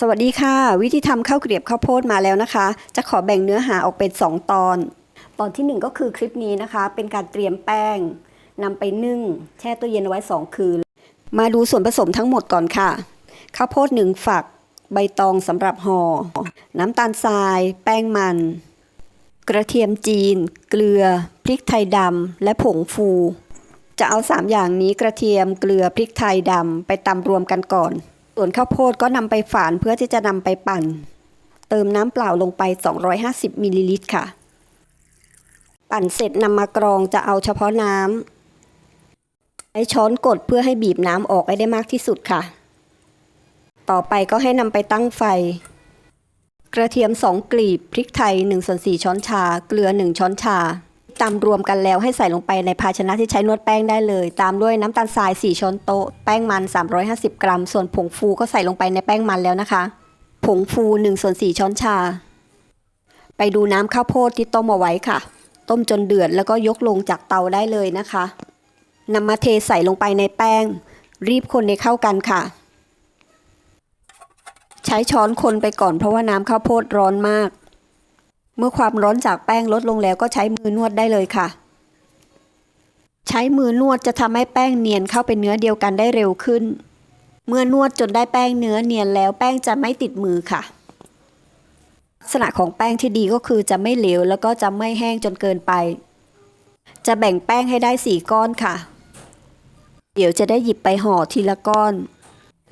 สวัสดีค่ะ วิธีทำข้าวเกรียบข้าวโพดมาแล้วนะคะ จะขอแบ่งเนื้อหาออกเป็น 2 ตอน ตอนทีหนึ่1 ก็คือคลิปนี้นะคะ เป็นการเตรียมแป้งนำไปนึ่ง แช่ตู้เย็นไว้ 2 คืน มาดูส่วนผสมทั้งหมดก่อนค่ะ ข้าวโพด 1 ฝัก ใบตองสำหรับห่อน้ำตาลทราย แป้งมัน กระเทียมจีน เกลือ พริกไทยดำและผงฟู จะเอา 3 อย่างนี้กระเทียมเกลือพริกไทยดำไปตำรวมกันก่อน ส่วนข้าวโพดก็นำไปฝานเพื่อที่จะนำไปปั่น เติมน้ำเปล่าลงไป 250มิลลิลิตรค่ะ ปั่นเสร็จนำมากรองจะเอาเฉพาะน้ำใช้ช้อนกดเพื่อให้บีบน้ำออกให้ได้มากที่สุดค่ะ ต่อไปก็ให้นำไปตั้งไฟ กระเทียม 2 กลีบ พริกไทย1ส่วน4ช้อนชา เกลือ 1 ช้อนชา ตำรวมกันแล้วให้ใส่ลงไปในภาชนะที่ใช้นวดแป้งได้เลย ตามด้วยน้ำตาลทราย 4 ช้อนโต๊ะ แป้งมัน 350 กรัม ส่วนผงฟูก็ใส่ลงไปในแป้งมันแล้วนะคะ ผงฟู1ส่วน4ช้อนชา ไปดูน้ำข้าวโพดที่ต้มเอาไว้ค่ะ ต้มจนเดือดแล้วก็ยกลงจากเตาได้เลยนะคะนำมาเทใส่ลงไปในแป้ง รีบคนให้เข้ากันค่ะ ใช้ช้อนคนไปก่อนเพราะว่าน้ำข้าวโพดร้อนมาก เมื่อความร้อนจากแป้งลดลงแล้วก็ใช้มือนวดได้เลยค่ะ ใช้มือนวดจะทำให้แป้งเนียนเข้าเป็นเนื้อเดียวกันได้เร็วขึ้น เมื่อนวดจนได้แป้งเนื้อเนียนแล้วแป้งจะไม่ติดมือค่ะ ลักษณะของแป้งที่ดีก็คือจะไม่เหลวแล้วก็จะไม่แห้งจนเกินไป จะแบ่งแป้งให้ได้สี่ก้อนค่ะ เดี๋ยวจะได้หยิบไปห่อทีละก้อน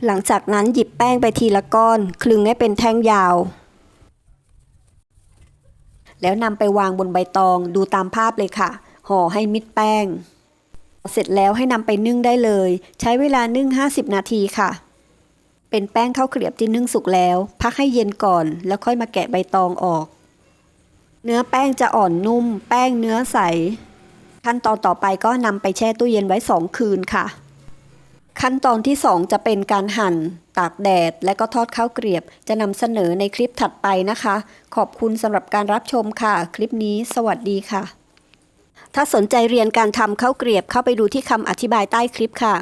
หลังจากนั้นหยิบแป้งไปทีละก้อน คลึงให้เป็นแท่งยาว แล้วนำไปวางบนใบตองดูตามภาพเลยค่ะ ห่อให้มิดแป้ง เสร็จแล้วให้นำไปนึ่งได้เลย ใช้เวลานึ่ง 50 นาทีค่ะ เป็นแป้งข้าวเกรียบที่นึ่งสุกแล้ว พักให้เย็นก่อน แล้วค่อยมาแกะใบตองออก เนื้อแป้งจะอ่อนนุ่ม แป้งเนื้อใส ขั้นตอนต่อไปก็นำไปแช่ตู้เย็นไว้ 2 คืนค่ะ ขั้นตอนที่ 2 จะเป็นการหั่น ตากแดด และก็ทอดข้าวเกรียบ จะนำเสนอในคลิปถัดไปนะคะ ขอบคุณสำหรับการรับชมค่ะ คลิปนี้ สวัสดีค่ะ ถ้าสนใจเรียนการทำข้าวเกรียบเข้าไปดูที่คำอธิบายใต้คลิปค่ะ